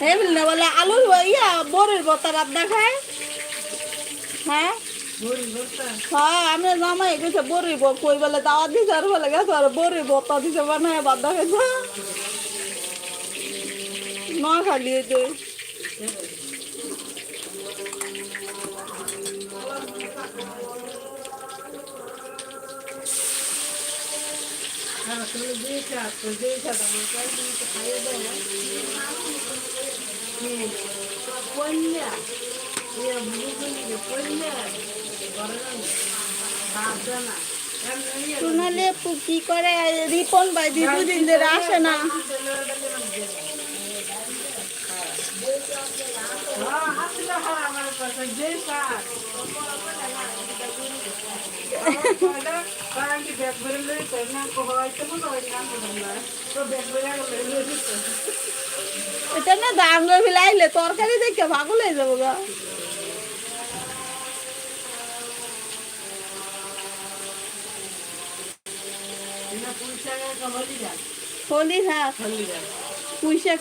এই বলি না বলে আলু ইয়া বরের বতা রাত খায় হ্যাঁ? হ্যাঁ আমি জামাই গেছে বরি কই বলে দাওয়াত দিছে, আর বলে গেছে, আর বরি বতা দিছে বানায় বাদ খেয়েছে না খালি সোনালি কি করে রিপন ভাই দুদিন ধরে আসে না। এটা না দাম ফিলাইলে তরকারি দেখে পাগল হয়ে যাব গা। হলি হ্যাঁ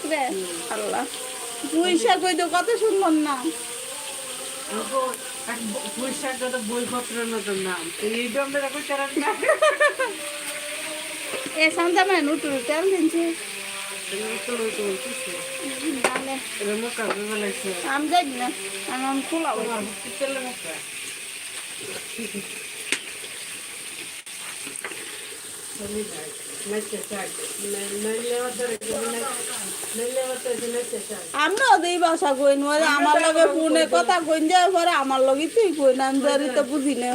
রে আল্লাহ। পুঁই শাক ওই তো কত সুন্দর না। বইপত্র নতুন নাম এই ডমটা কই তারা এ সান্তা মানে নুটুর তেল মুখা লাগছে আমি যাই না আমি খোলাবো আমরাও দিই বাসা কইন মানে আমার লগে ফোনে কথা কইন যাওয়ার পরে আমার লগে তুই কইন আমি তো বুঝি না।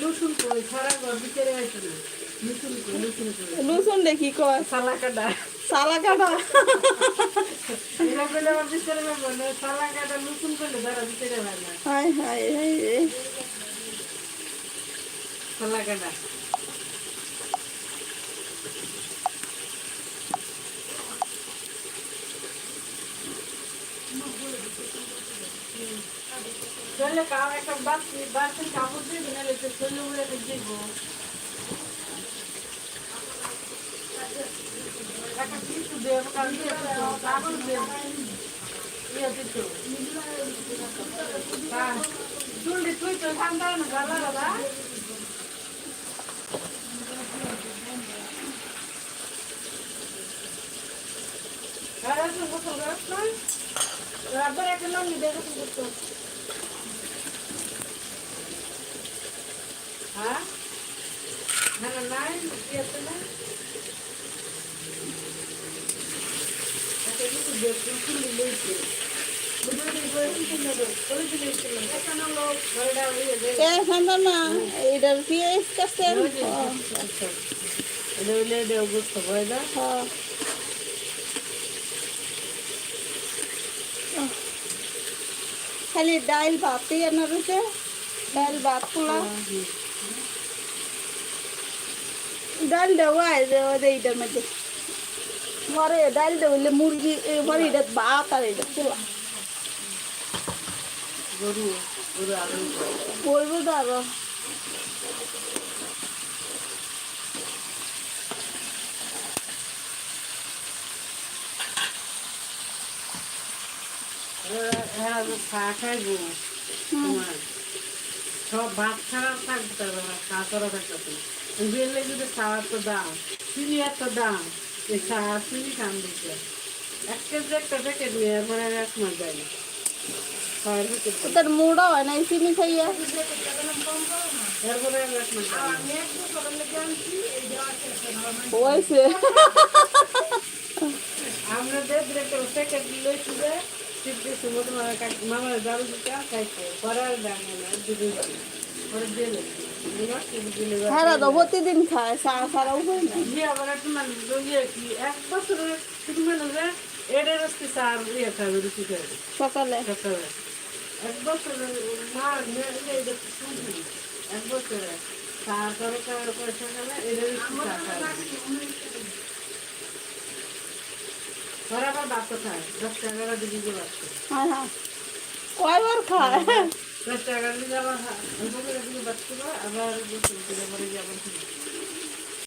লুসুন কই কই কই দেখি কয় সালা কাটা সালা কাটা আমার হয় না। চলে কাউ একটা বাচ্চি বাচ্চি কাপড় দিবি না লেগে চলে উড়ে দিব। একটা কিছু দেব কারণ কাপড় দেব ইয়ে দিত চুলটি তুই তো ঠান্ডা না গালা Allah böyle öyle এ সান্দা না এটার পিএস কাছেন Öyle öyle भात রয়েছে ডাইল ভাত পোলা ডাল দেওয়া এইটার মধ্যে। ঘরে ডাল দেওয়া মুরগি ঘরে এটা ভাত আর এটা পোলা গরু গরু আলু। বলব তো আরও। সব ভাত ছাড়া থাকতে পারবে না চা করা থাকতে বেললে যদি চাওয়ার তো দাম চিনি এত দাম এই চা চিনি খান দিচ্ছে এক কেজি একটা প্যাকেট নিয়ে এরপরে আর এক মাস যায় না খাওয়ার তোর মুড়া হয় না চিনি খাইয়া এরপরে আর এক মাস যায় না। হয়েছে আমরা দেখ একটা প্যাকেট লইছি যে শিখতেছি মতো মামা জাল দিতে খাইছে পরে আর দাম না। দুদিন পরে দিলে হ্যাঁ তো প্রতিদিন খায় উপায় না ইয়ে আবার একটু কি এক বছরের ইয়ে খাবে রুটি খাবে। সকালে। সকালে। এক বছরের মা এক বছরে তারপরে পয়সা সকালে এদের একটু চা খাবে ওরা আবার ভাত খায় দশ টাকা দিদি যে ভাত খায়। হ্যাঁ হ্যাঁ কয়বার খায়? দশ টাকা দিলে আবার আবার